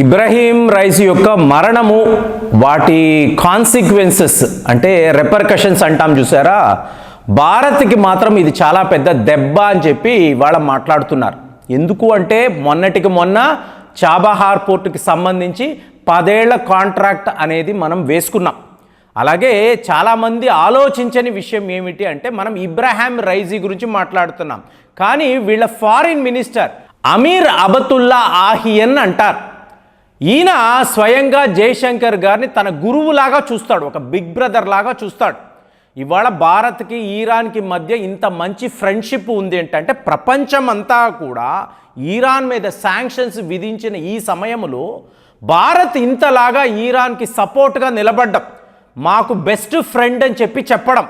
Ibrahim rice యొక్క మరణము వాటి కాన్సిక్వెన్సెస్ అంటే రెపర్కషన్స్ అంటాం చూసారా? భారత్కి మాత్రం ఇది చాలా పెద్ద దెబ్బ అని చెప్పి ఇవాళ మాట్లాడుతున్నారు. ఎందుకు అంటే మొన్నటికి మొన్న చాబహార్ పోర్టుకి సంబంధించి పదేళ్ళ కాంట్రాక్ట్ అనేది మనం వేసుకున్నాం. అలాగే చాలామంది ఆలోచించని విషయం ఏమిటి అంటే మనం ఇబ్రాహాం రైజీ గురించి మాట్లాడుతున్నాం. కానీ వీళ్ళ foreign minister Amir Abdollahian అంటారు. ఈయన స్వయంగా జయశంకర్ గారిని తన గురువులాగా చూస్తాడు ఒక బిగ్ బ్రదర్ లాగా చూస్తాడు. ఇవాళ భారత్కి ఈరాన్కి మధ్య ఇంత మంచి ఫ్రెండ్షిప్ ఉంది ఏంటంటే ప్రపంచం అంతా కూడా ఈరాన్ మీద శాంక్షన్స్ విధించిన ఈ సమయంలో భారత్ ఇంతలాగా ఈరాన్కి సపోర్ట్గా నిలబడ్డం మాకు బెస్ట్ ఫ్రెండ్ అని చెప్పి చెప్పడం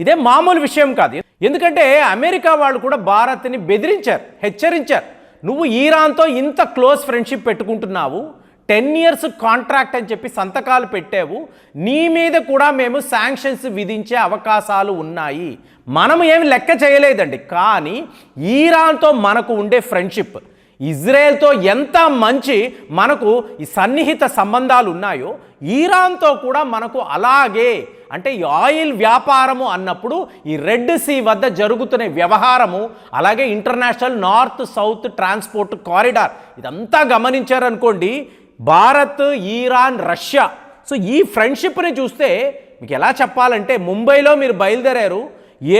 ఇదే మామూలు విషయం కాదు. ఎందుకంటే అమెరికా వాళ్ళు కూడా భారత్ని బెదిరించారు హెచ్చరించారు. నువ్వు ఈరాన్తో ఇంత క్లోజ్ ఫ్రెండ్షిప్ పెట్టుకుంటున్నావు టెన్ ఇయర్స్ కాంట్రాక్ట్ అని చెప్పి సంతకాలు పెట్టావు. నీ మీద కూడా మేము శాంక్షన్స్ విధించే అవకాశాలు ఉన్నాయి. మనం ఏమి లెక్క చేయలేదండి. కానీ ఈరాన్తో మనకు ఉండే ఫ్రెండ్షిప్ ఇజ్రాయెల్తో ఎంత మంచి మనకు ఈ సన్నిహిత సంబంధాలు ఉన్నాయో ఈరాన్తో కూడా మనకు అలాగే. అంటే ఈ ఆయిల్ వ్యాపారము అన్నప్పుడు ఈ రెడ్ సీ వద్ద జరుగుతున్న వ్యవహారము అలాగే international north south transport corridor ఇదంతా గమనించారనుకోండి భారత్ ఈరాన్ రష్యా. సో ఈ ఫ్రెండ్షిప్ని చూస్తే మీకు ఎలా చెప్పాలంటే ముంబైలో మీరు బయలుదేరారు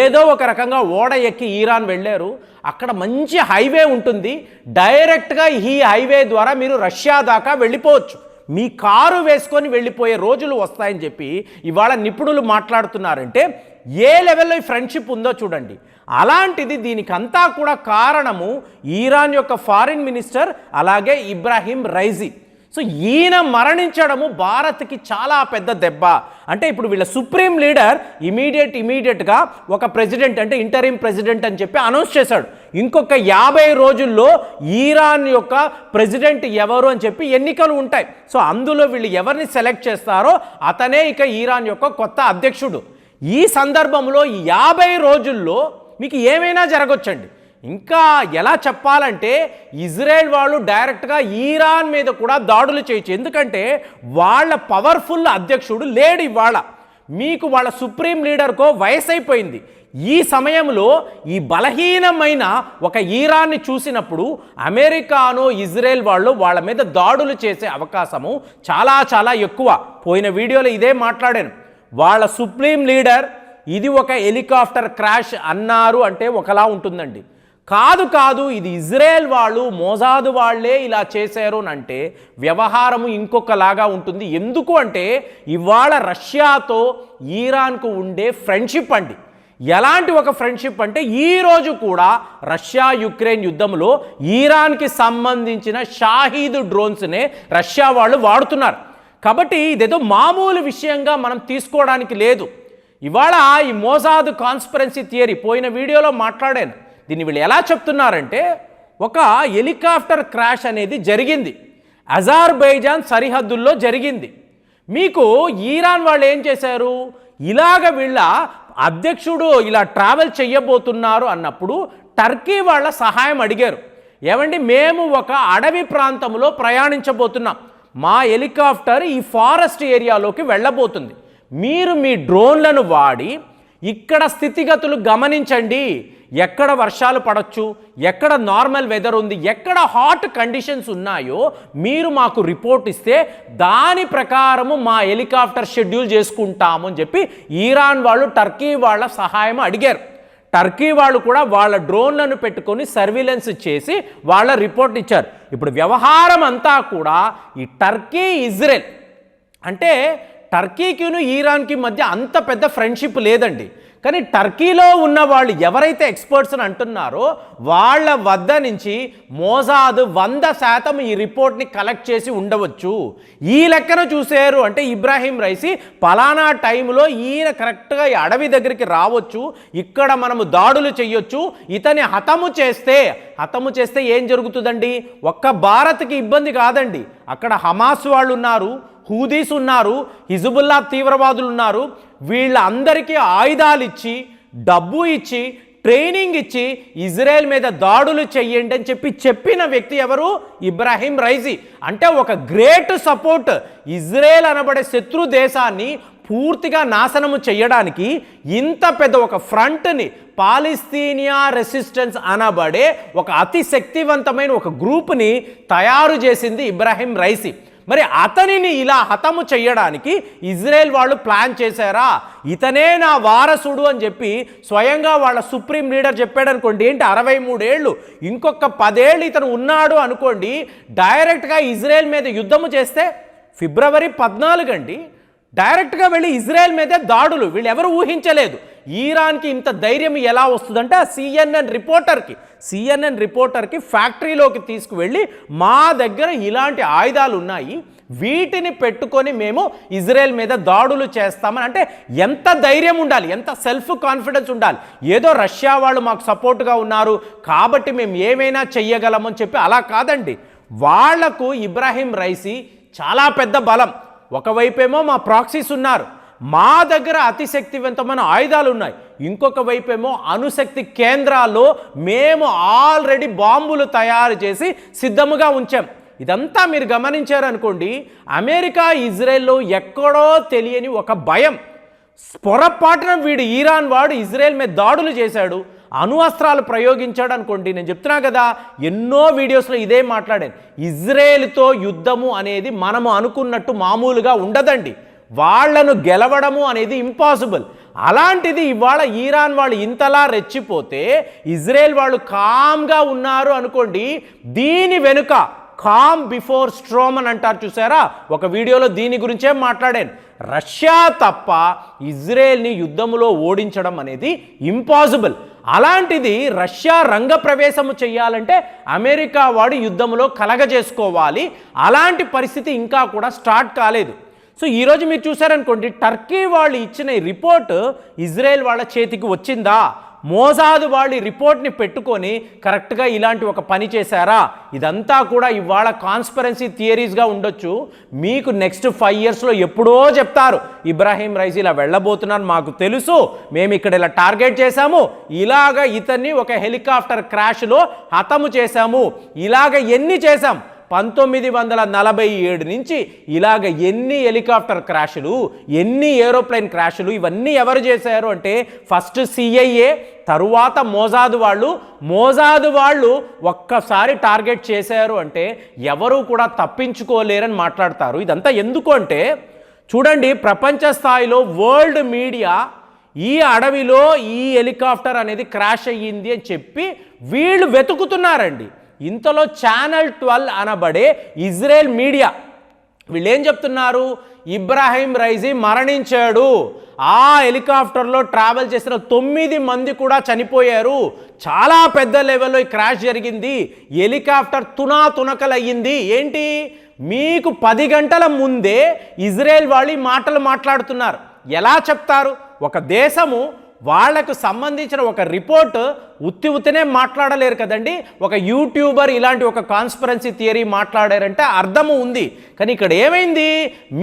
ఏదో ఒక రకంగా ఓడ ఎక్కి ఈరాన్ వెళ్ళారు అక్కడ మంచి హైవే ఉంటుంది డైరెక్ట్గా ఈ హైవే ద్వారా మీరు రష్యా దాకా వెళ్ళిపోవచ్చు. మీ కారు వేసుకొని వెళ్ళిపోయే రోజులు వస్తాయని చెప్పి ఇవాళ నిపుణులు మాట్లాడుతున్నారంటే ఏ లెవెల్లో ఈ ఫ్రెండ్షిప్ ఉందో చూడండి. అలాంటిది దీనికంతా కూడా కారణము ఈరాన్ యొక్క ఫారిన్ మినిస్టర్ అలాగే ఇబ్రాహీం రైజీ. సో ఈయన మరణించడము భారత్కి చాలా పెద్ద దెబ్బ. అంటే ఇప్పుడు వీళ్ళ సుప్రీం లీడర్ ఇమీడియట్ ఇమీడియట్గా ఒక ప్రెసిడెంట్ అంటే ఇంటరీం ప్రెసిడెంట్ అని చెప్పి అనౌన్స్ చేశాడు. ఇంకొక యాభై రోజుల్లో ఈరాన్ యొక్క ప్రెసిడెంట్ ఎవరు అని చెప్పి ఎన్నికలు ఉంటాయి. సో అందులో వీళ్ళు ఎవరిని సెలెక్ట్ చేస్తారో అతనే ఇక ఈరాన్ యొక్క కొత్త అధ్యక్షుడు. ఈ సందర్భంలో యాభై రోజుల్లో మీకు ఏమైనా జరగొచ్చండి. ఇంకా ఎలా చెప్పాలంటే ఇజ్రాయెల్ వాళ్ళు డైరెక్ట్గా ఈరాన్ మీద కూడా దాడులు చేయొచ్చు ఎందుకంటే వాళ్ళ పవర్ఫుల్ అధ్యక్షుడు లేడు ఇవాళ. మీకు వాళ్ళ సుప్రీం లీడర్కో వయసు అయిపోయింది ఈ సమయంలో ఈ బలహీనమైన ఒక ఈరాన్ని చూసినప్పుడు అమెరికానో ఇజ్రాయెల్ వాళ్ళు వాళ్ళ మీద దాడులు చేసే అవకాశము చాలా చాలా ఎక్కువ. పోయిన వీడియోలో ఇదే మాట్లాడాను. వాళ్ళ సుప్రీం లీడర్ ఇది ఒక హెలికాప్టర్ క్రాష్ అన్నారు అంటే ఒకలా ఉంటుందండి. కాదు కాదు ఇది ఇజ్రాయెల్ వాళ్ళు మోజాదు వాళ్ళే ఇలా చేశారు అని అంటే వ్యవహారము ఇంకొకలాగా ఉంటుంది. ఎందుకు అంటే ఇవాళ రష్యాతో ఈరాన్కు ఉండే ఫ్రెండ్షిప్ అండి. ఎలాంటి ఒక ఫ్రెండ్షిప్ అంటే ఈరోజు కూడా రష్యా యుక్రెయిన్ యుద్ధంలో ఈరాన్కి సంబంధించిన షాహీద్ డ్రోన్స్నే రష్యా వాళ్ళు వాడుతున్నారు. కాబట్టి ఇదేదో మామూలు విషయంగా మనం తీసుకోవడానికి లేదు. ఇవాళ ఈ మోసాదు కాన్స్పరెన్సీ థియరీ పోయిన వీడియోలో మాట్లాడాను. దీన్ని వీళ్ళు ఎలా చెప్తున్నారంటే ఒక హెలికాప్టర్ క్రాష్ అనేది జరిగింది. అజార్బైజాన్ సరిహద్దుల్లో జరిగింది. మీకు ఈరాన్ వాళ్ళు ఏం చేశారు? ఇలాగ వీళ్ళ అధ్యక్షుడు ఇలా ట్రావెల్ చెయ్యబోతున్నారు అన్నప్పుడు టర్కీ వాళ్ళ సహాయం అడిగారు. ఏమండి మేము ఒక అడవి ప్రాంతంలో ప్రయాణించబోతున్నాం. మా హెలికాప్టర్ ఈ ఫారెస్ట్ ఏరియాలోకి వెళ్ళబోతుంది. మీరు మీ డ్రోన్లను వాడి ఇక్కడ స్థితిగతులు గమనించండి. ఎక్కడ వర్షాలు పడవచ్చు ఎక్కడ నార్మల్ వెదర్ ఉంది ఎక్కడ హాట్ కండిషన్స్ ఉన్నాయో మీరు మాకు రిపోర్ట్ ఇస్తే దాని ప్రకారము మా హెలికాప్టర్ షెడ్యూల్ చేసుకుంటాము అని చెప్పి ఈరాన్ వాళ్ళు టర్కీ వాళ్ళ సహాయం అడిగారు. టర్కీ వాళ్ళు కూడా వాళ్ళ డ్రోన్లను పెట్టుకొని సర్వీలెన్స్ చేసి వాళ్ళ రిపోర్ట్ ఇచ్చారు. ఇప్పుడు వ్యవహారం అంతా కూడా ఈ టర్కీ ఇజ్రాయెల్ అంటే టర్కీకిను ఈరాన్కి మధ్య అంత పెద్ద ఫ్రెండ్షిప్ లేదండి. కానీ టర్కీలో ఉన్న వాళ్ళు ఎవరైతే ఎక్స్పర్ట్స్ అని అంటున్నారో వాళ్ళ వద్ద నుంచి మోసాదు వంద శాతం ఈ రిపోర్ట్ని కలెక్ట్ చేసి ఉండవచ్చు. ఈ లెక్కన చూసారు అంటే ఇబ్రాహీం రైసి పలానా టైంలో ఈయన కరెక్ట్గా ఈ అడవి దగ్గరికి రావచ్చు ఇక్కడ మనము దాడులు చేయొచ్చు ఇతని హతము చేస్తే హతము చేస్తే ఏం జరుగుతుందండి? ఒక్క భారత్కి ఇబ్బంది కాదండి. అక్కడ హమాస్ వాళ్ళు ఉన్నారు హూదీస్ ఉన్నారు హిజుబుల్లా తీవ్రవాదులు ఉన్నారు వీళ్ళందరికీ ఆయుధాలు ఇచ్చి డబ్బు ఇచ్చి ట్రైనింగ్ ఇచ్చి ఇజ్రాయెల్ మీద దాడులు చెయ్యండి అని చెప్పి చెప్పిన వ్యక్తి ఎవరు? ఇబ్రాహీం రైజీ. అంటే ఒక గ్రేట్ సపోర్ట్. ఇజ్రాయెల్ అనబడే శత్రు దేశాన్ని పూర్తిగా నాశనము చేయడానికి ఇంత పెద్ద ఒక ఫ్రంట్ని పాలిస్తీనియా రెసిస్టెన్స్ అనబడే ఒక అతి శక్తివంతమైన ఒక గ్రూప్ని తయారు చేసింది ఇబ్రాహీం రైసీ మరి అతనిని ఇలా హతము చెయ్యడానికి ఇజ్రాయెల్ వాళ్ళు ప్లాన్ చేశారా? ఇతనే నా వారసుడు అని చెప్పి స్వయంగా వాళ్ళ సుప్రీం లీడర్ చెప్పాడు అనుకోండి ఏంటి అరవై మూడేళ్ళు? ఇంకొక పదేళ్ళు ఇతను ఉన్నాడు అనుకోండి డైరెక్ట్గా ఇజ్రాయెల్ మీద యుద్ధము చేస్తే ఫిబ్రవరి పద్నాలుగు అండి డైరెక్ట్గా వెళ్ళి ఇజ్రాయెల్ మీదే దాడులు వీళ్ళు ఎవరు ఊహించలేదు. ఈరాన్కి ఇంత ధైర్యం ఎలా వస్తుందంటే ఆ సిఎన్ఎన్ రిపోర్టర్కి సిఎన్ఎన్ రిపోర్టర్కి ఫ్యాక్టరీలోకి తీసుకువెళ్ళి మా దగ్గర ఇలాంటి ఆయుధాలు ఉన్నాయి వీటిని పెట్టుకొని మేము ఇజ్రాయెల్ మీద దాడులు చేస్తామని అంటే ఎంత ధైర్యం ఉండాలి ఎంత సెల్ఫ్ కాన్ఫిడెన్స్ ఉండాలి. ఏదో రష్యా వాళ్ళు మాకు సపోర్ట్గా ఉన్నారు కాబట్టి మేము ఏమైనా చెయ్యగలమని చెప్పి అలా కాదండి. వాళ్ళకు ఇబ్రాహీం రైసీ చాలా పెద్ద బలం. ఒకవైపేమో మా ప్రాక్సీస్ ఉన్నారు. మా దగ్గర అతిశక్తివంతమైన ఆయుధాలు ఉన్నాయి. ఇంకొక వైపేమో అణుశక్తి కేంద్రాల్లో మేము ఆల్రెడీ బాంబులు తయారు చేసి సిద్ధముగా ఉంచాం. ఇదంతా మీరు గమనించారనుకోండి అమెరికా ఇజ్రాయెల్లో ఎక్కడో తెలియని ఒక భయం. పొరపాటున వీడు ఈరాన్ వాడు ఇజ్రాయెల్ మీద దాడులు చేశాడు అణు అస్త్రాలు ప్రయోగించాడు అనుకోండి. నేను చెప్తున్నా కదా ఎన్నో వీడియోస్లో ఇదే మాట్లాడాను. ఇజ్రాయెల్తో యుద్ధము అనేది మనము అనుకున్నట్టు మామూలుగా ఉండదండి. వాళ్ళను గెలవడము అనేది ఇంపాసిబుల్ అలాంటిది ఇవాళ ఈరాన్ వాళ్ళు ఇంతలా రెచ్చిపోతే ఇజ్రాయెల్ వాళ్ళు కామ్గా ఉన్నారు అనుకోండి దీని వెనుక కామ్ బిఫోర్ స్ట్రోమ్ అని అంటారు చూసారా? ఒక వీడియోలో దీని గురించే మాట్లాడాను. రష్యా తప్ప ఇజ్రాయెల్ని యుద్ధములో ఓడించడం అనేది ఇంపాసిబుల్ అలాంటిది రష్యా రంగ ప్రవేశము చేయాలంటే అమెరికా వాడు యుద్ధంలో కలగజేసుకోవాలి. అలాంటి పరిస్థితి ఇంకా కూడా స్టార్ట్ కాలేదు. సో ఈరోజు మీరు చూసారనుకోండి టర్కీ వాళ్ళు ఇచ్చిన ఈ రిపోర్ట్ ఇజ్రాయెల్ వాళ్ళ చేతికి వచ్చిందా? మోసాదు వాళ్ళు ఈ రిపోర్ట్ని పెట్టుకొని కరెక్ట్గా ఇలాంటి ఒక పని చేశారా? ఇదంతా కూడా ఇవాళ కాన్స్పరెన్సీ థియరీస్గా ఉండొచ్చు. మీకు నెక్స్ట్ ఫైవ్ ఇయర్స్లో ఎప్పుడో చెప్తారు ఇబ్రాహీం రైస్ ఇలా వెళ్ళబోతున్నారు మాకు తెలుసు మేము ఇక్కడ ఇలా టార్గెట్ చేశాము ఇలాగ ఇతన్ని ఒక హెలికాప్టర్ క్రాష్లో హతము చేశాము ఇలాగ ఎన్ని చేశాం? పంతొమ్మిది వందల నలభై ఏడు నుంచి ఇలాగ ఎన్ని హెలికాప్టర్ క్రాషులు ఎన్ని ఏరోప్లేన్ క్రాషులు ఇవన్నీ ఎవరు చేశారు అంటే ఫస్ట్ సిఐఏ తరువాత మోజాదు వాళ్ళు. మోజాదు వాళ్ళు ఒక్కసారి టార్గెట్ చేశారు అంటే ఎవరు కూడా తప్పించుకోలేరని మాట్లాడతారు. ఇదంతా ఎందుకు అంటే చూడండి ప్రపంచ స్థాయిలో వరల్డ్ మీడియా ఈ అడవిలో ఈ హెలికాప్టర్ అనేది క్రాష్ అయ్యింది అని చెప్పి వీళ్ళు వెతుకుతున్నారండి. ఇంతలో ఛానల్ ట్వెల్వ్ అనబడే ఇజ్రాయెల్ మీడియా. వీళ్ళు ఏం చెప్తున్నారు? ఇబ్రాహీం రైజీ మరణించాడు. ఆ హెలికాప్టర్లో ట్రావెల్ చేసిన తొమ్మిది మంది కూడా చనిపోయారు. చాలా పెద్ద లెవెల్లో ఈ క్రాష్ జరిగింది. హెలికాప్టర్ తునా తునకలయ్యింది. ఏంటి? మీకు పది గంటల ముందే ఇజ్రాయెల్ వాళ్ళు మాటలు మాట్లాడుతున్నారు. ఎలా చెప్తారు? ఒక దేశము వాళ్ళకు సంబంధించిన ఒక రిపోర్ట్ ఉత్తి ఉత్తినే మాట్లాడలేరు కదండి. ఒక యూట్యూబర్ ఇలాంటి ఒక కాన్స్పరెన్సీ థియరీ మాట్లాడారంటే అర్థము ఉంది. కానీ ఇక్కడ ఏమైంది?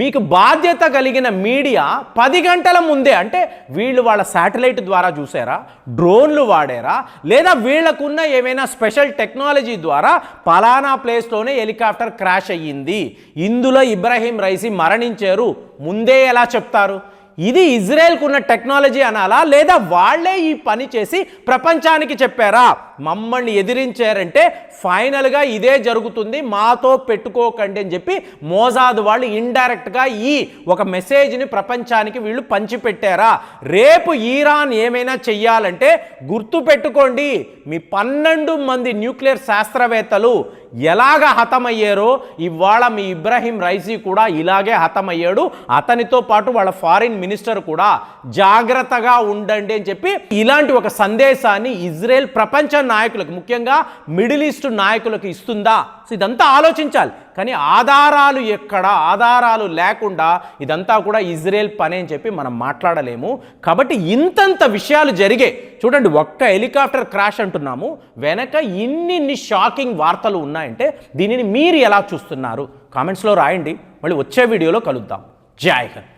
మీకు బాధ్యత కలిగిన మీడియా పది గంటల ముందే అంటే వీళ్ళు వాళ్ళ శాటిలైట్ ద్వారా చూసారా? డ్రోన్లు వాడారా? లేదా వీళ్ళకున్న ఏమైనా స్పెషల్ టెక్నాలజీ ద్వారా పలానా ప్లేస్లోనే హెలికాప్టర్ క్రాష్ అయ్యింది. ఇందులో ఇబ్రాహీం రైసీ మరణించారు. ముందే ఎలా చెప్తారు? ఇది ఇజ్రాయెల్కు ఉన్న టెక్నాలజీ అనాలా లేదా వాళ్ళే ఈ పని చేసి ప్రపంచానికి చెప్పారా? మమ్మల్ని ఎదిరించారంటే ఫైనల్గా ఇదే జరుగుతుంది మాతో పెట్టుకోకండి అని చెప్పి మోజాదు వాళ్ళు ఇండైరెక్ట్గా ఈ ఒక మెసేజ్ని ప్రపంచానికి వీళ్ళు పంచిపెట్టారా? రేపు ఈరాన్ ఏమైనా చెయ్యాలంటే గుర్తు పెట్టుకోండి మీ పన్నెండు మంది న్యూక్లియర్ శాస్త్రవేత్తలు ఎలాగ హతమయ్యారో ఇవాళ మీ ఇబ్రాహీం రైజీ కూడా ఇలాగే హతమయ్యాడు. అతనితో పాటు వాళ్ళ ఫారిన్ మినిస్టర్ కూడా జాగ్రత్తగా ఉండండి అని చెప్పి ఇలాంటి ఒక సందేశాన్ని ఇజ్రాయెల్ ప్రపంచం నాయకులకు ముఖ్యంగా మిడిల్ ఈస్ట్ నాయకులకు ఇస్తుందా? సో ఇదంతా ఆలోచించాలి. కానీ ఆధారాలు ఎక్కడ? ఆధారాలు లేకుండా ఇదంతా కూడా ఇజ్రాయెల్ పని అని చెప్పి మనం మాట్లాడలేము. కాబట్టి ఇంతంత విషయాలు జరిగే చూడండి ఒక్క హెలికాప్టర్ క్రాష్ అంటున్నాము. వెనక ఇన్ని షాకింగ్ వార్తలు ఉన్నాయంటే దీనిని మీరు ఎలా చూస్తున్నారు? కామెంట్స్లో రాయండి. మళ్ళీ వచ్చే వీడియోలో కలుద్దాం. జై హింద్.